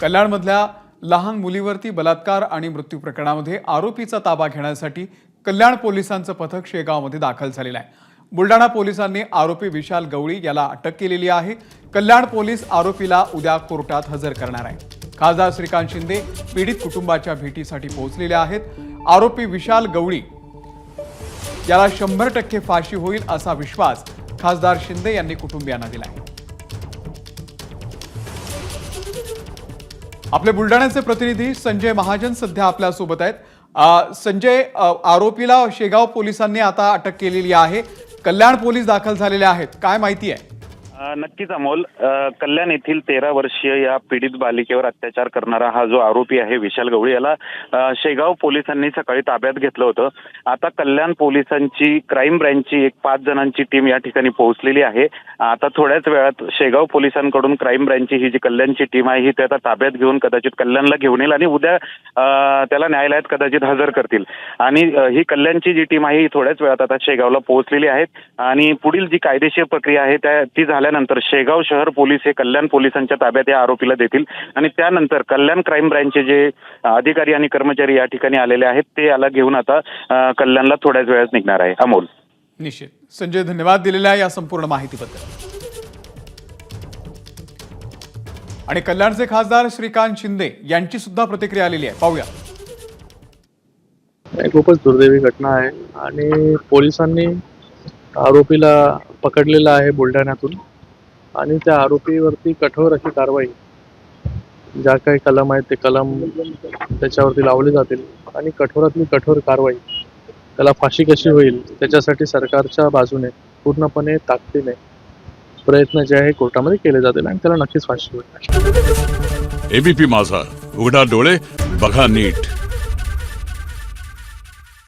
कल्याणमधल्या लहान मुलीवरती बलात्कार आणि मृत्यू प्रकरणामध्ये आरोपीचा ताबा घेण्यासाठी कल्याण पोलिसांचं पथक शेगावमध्ये दाखल झालेलं आहे. बुलडाणा पोलिसांनी आरोपी विशाल गवळी याला अटक केलेली आहे. कल्याण पोलीस आरोपीला उद्या कोर्टात हजर करणार आहे. खासदार श्रीकांत शिंदे पीडित कुटुंबाच्या भेटीसाठी पोहोचलेले आहेत. आरोपी विशाल गवळी याला शंभर टक्के फाशी होईल असा विश्वास खासदार शिंदे यांनी कुटुंबियांना दिलाय. आपले बुलढाण्याचे प्रतिनिधी संजय महाजन सध्या आपल्यासोबत आहेत. संजय आरोपीला शेगाव पोलिसांनी आता अटक केलेली आहे. कल्याण पोलीस दाखल झालेले आहेत. काय माहिती आहे? नक्कीच अमोल. कल्याण येथील तेरा वर्षीय या पीडित बालिकेवर अत्याचार करणारा हा जो आरोपी आहे विशाल गवळी याला शेगाव पोलिसांनी सकाळी ताब्यात घेतलं होतं. आता कल्याण पोलिसांची क्राईम ब्रँचची एक पाच जणांची टीम या ठिकाणी पोहोचलेली आहे. आता थोड्याच वेळात शेगाव पोलिसांकडून क्राईम ब्रँचची ही जी कल्याणची टीम आहे ही त्याचा आता ताब्यात घेऊन कदाचित कल्याणला घेऊन येईल आणि उद्या त्याला न्यायालयात कदाचित हजर करतील. आणि ही कल्याणची जी टीम आहे ही थोड्याच वेळात आता शेगावला पोहोचलेली आहेत. आणि पुढील जी कायदेशीर प्रक्रिया आहे त्या ती झाल्यानंतर शेगाव शहर पोलीस हे कल्याण पोलिसांच्या ताब्यात या आरोपीला देतील. आणि त्यानंतर कल्याण क्राईम ब्रँचचे जे अधिकारी आणि कर्मचारी या ठिकाणी आलेले आहेत ते याला घेऊन आता कल्याणला थोड्याच वेळात निघणार आहे. अमोल. निश्चित. संजय धन्यवाद दिलेल्या या संपूर्ण माहितीबद्दल. आणि कल्याणचे खासदार श्रीकांत शिंदे यांची सुद्धा प्रतिक्रिया आलेली आहे. पाहूया. खूपच दुर्दैवी घटना आहे. आणि पोलिसांनी आरोपीला पकडलेला आहे बुलढाण्यातून. आणि त्या आरोपीवरती कठोर अशी कारवाई ज्या काही कलम आहेत ते कलम त्याच्यावरती लावले जातील. आणि कठोरातली कठोर कारवाई त्याला फाशी कशी होईल त्याच्यासाठी सरकारच्या बाजूने पूर्णपणे ताकदीने प्रयत्न जे आहे कोर्टामध्ये केले जातील आणि त्याला नक्कीच फाशी होईल. एबीपी माझा उघडा डोळे बघा नीट.